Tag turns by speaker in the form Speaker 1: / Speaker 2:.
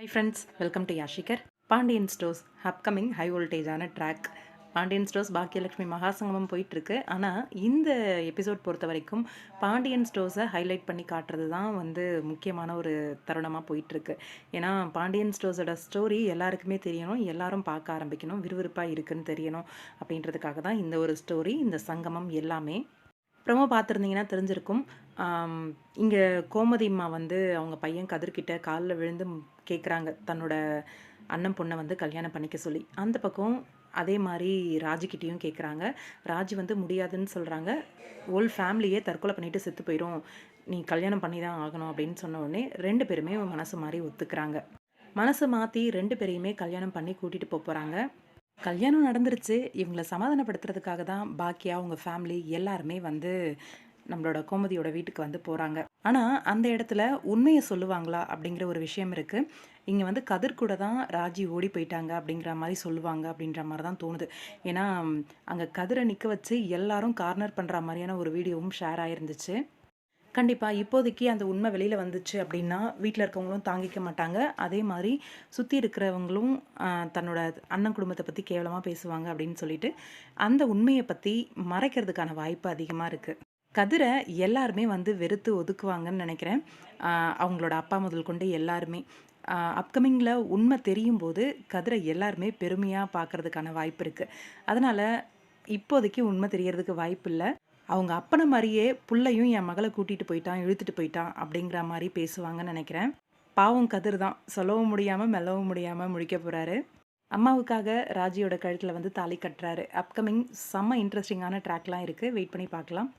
Speaker 1: Hi friends welcome to Yashikar Pandian stores upcoming high வோல்டேஜான track Pandian stores Baakiyalakshmi மகாசங்கமம் போயிட்டுருக்கு. ஆனால் இந்த எபிசோட் பொறுத்த வரைக்கும் பாண்டியன் ஸ்டோர்ஸை ஹைலைட் பண்ணி காட்டுறது தான் வந்து முக்கியமான ஒரு தருணமாக போயிட்டுருக்கு. ஏன்னா பாண்டியன் ஸ்டோர்ஸோட ஸ்டோரி எல்லாருக்குமே தெரியணும் எல்லாரும் பார்க்க ஆரம்பிக்கணும் விறுவிறுப்பாக இருக்குன்னு தெரியணும் அப்படின்றதுக்காக தான் இந்த ஒரு ஸ்டோரி இந்த சங்கமம் எல்லாமே ப்ரொமோ பார்த்துருந்தீங்கன்னா தெரிஞ்சிருக்கும். இங்கே கோமதி அம்மா வந்து அவங்க பையன் கதிர்கிட்ட காலில் விழுந்து கேட்குறாங்க தன்னோட அண்ணன் பொண்ணை வந்து கல்யாணம் பண்ணிக்க சொல்லி. அந்த பக்கம் அதே மாதிரி ராஜுக்கிட்டேயும் கேட்குறாங்க ராஜி வந்து முடியாதுன்னு சொல்கிறாங்க ஓல் ஃபேமிலியே தற்கொலை பண்ணிட்டு செத்து போயிடும் நீ கல்யாணம் பண்ணி தான் ஆகணும் அப்படின்னு சொன்ன உடனே ரெண்டு பேருமே மனசு மாதிரி ஒத்துக்கிறாங்க. மனசு மாற்றி ரெண்டு பேரையுமே கல்யாணம் பண்ணி கூட்டிகிட்டு போக போகிறாங்க கல்யாணம் நடந்துருச்சு. இவங்களை சமாதானப்படுத்துறதுக்காக தான் பாக்கியா அவங்க ஃபேமிலி எல்லாருமே வந்து நம்மளோட கோமதியோட வீட்டுக்கு வந்து போகிறாங்க ஆனால் அந்த இடத்துல உண்மையை சொல்லுவாங்களா அப்படிங்கிற ஒரு விஷயம் இருக்குது இங்கே வந்து கதிர் கூட தான் ராஜி ஓடி போயிட்டாங்க அப்படிங்கிற மாதிரி சொல்லுவாங்க அப்படின்ற மாதிரி தான் தோணுது. ஏன்னா அங்கே கதிரை நிற்க வச்சு எல்லாரும் கார்னர் பண்ணுற மாதிரியான ஒரு வீடியோவும் ஷேர் ஆயிருந்துச்சு. கண்டிப்பாக இப்போதைக்கு அந்த உண்மை வெளியில் வந்துச்சு அப்படின்னா வீட்டில் இருக்கவங்களும் தாங்கிக்க மாட்டாங்க. அதே மாதிரி சுற்றி இருக்கிறவங்களும் தன்னோட அண்ணன் குடும்பத்தை பற்றி கேவலமாக பேசுவாங்க அப்படின்னு சொல்லிட்டு அந்த உண்மையை பற்றி மறைக்கிறதுக்கான வாய்ப்பு அதிகமாக இருக்குது கதிரை எல்லாருமே வந்து வெறுத்து ஒதுக்குவாங்கன்னு நினைக்கிறேன். அவங்களோட அப்பா முதல் கொண்டு எல்லாருமே. அப்கமிங்கில் உண்மை தெரியும் போது கதிரை எல்லாருமே பெருமையாக பார்க்கறதுக்கான வாய்ப்பு இருக்குது அதனால் இப்போதைக்கு உண்மை தெரியறதுக்கு வாய்ப்பு இல்லை. அவங்க அப்பனை மாதிரியே புள்ளையும் என் மகளை கூட்டிகிட்டு போயிட்டான் இழுத்துட்டு போயிட்டான் அப்படிங்கிற மாதிரி பேசுவாங்கன்னு நினைக்கிறேன். பாவம் கதிர் தான். சொல்லவும் முடியாமல் மெல்லவும் முடியாமல் முடிக்க போகிறாரு அம்மாவுக்காக ராஜியோட கழுத்தில் வந்து தாலி கட்டுறாரு. அப்கமிங் செம்ம இன்ட்ரெஸ்டிங்கான ட்ராக்லாம் இருக்குது வெயிட் பண்ணி பார்க்கலாம்.